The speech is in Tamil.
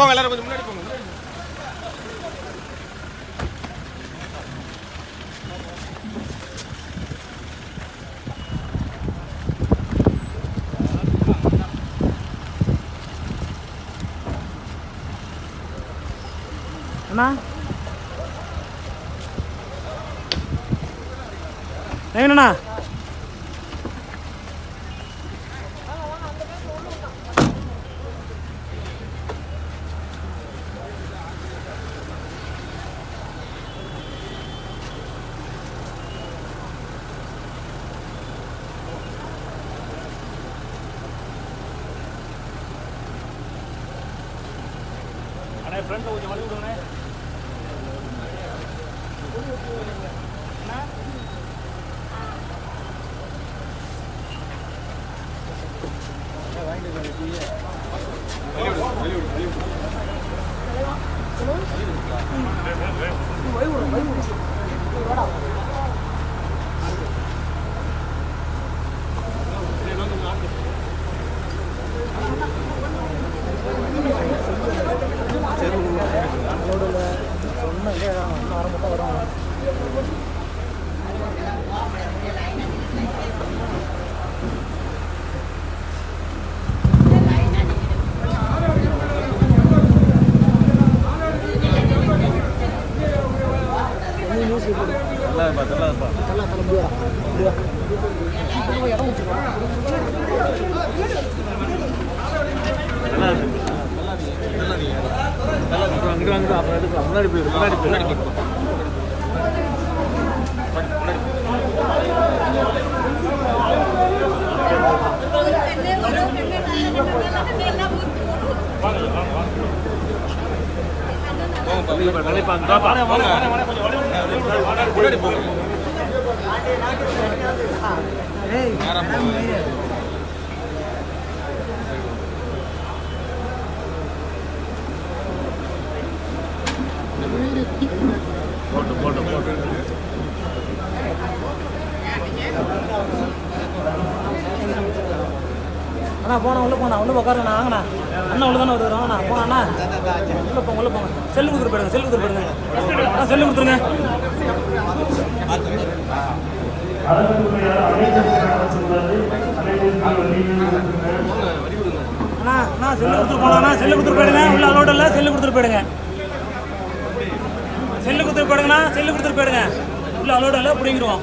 போங்க எல்லாரும் கொஞ்சம் முன்னாடி போங்க அண்ணா நவீனண்ணா அண்ணா ஃப்ரெண்ட்ல கொஞ்சம் வழி விடுங்கண்ணே முன்னாடி போயிடும் முன்னாடி முன்னாடி முன்னாடி போங்க அண்ணா போனா உள்ள போனா உள்ள உட்காருங்கண்ணா வாங்கண்ணா. அண்ணா உள்ள தானே வருவாங்க அண்ணா. போனா உள்ள போங்க உள்ள போங்க. செல்லு கொடுத்துட்டு போயிடுங்க செல்லு கொடுத்துட்டு போயிடுங்க. அண்ணா செல்லு கொடுத்துருங்க. அண்ணா அண்ணா செல்லு கொடுத்துட்டு போனா செல்லு கொடுத்துட்டு போயிடுங்க. உள்ள அலோட் இல்லை செல்லு கொடுத்துட்டு போயிடுங்க. செல்லு கொடுத்துட்டு போயிடுங்கண்ணா செல்லு கொடுத்துட்டு போயிடுங்க. உள்ள அலோட் இல்லை பிடிங்கிடுவோம்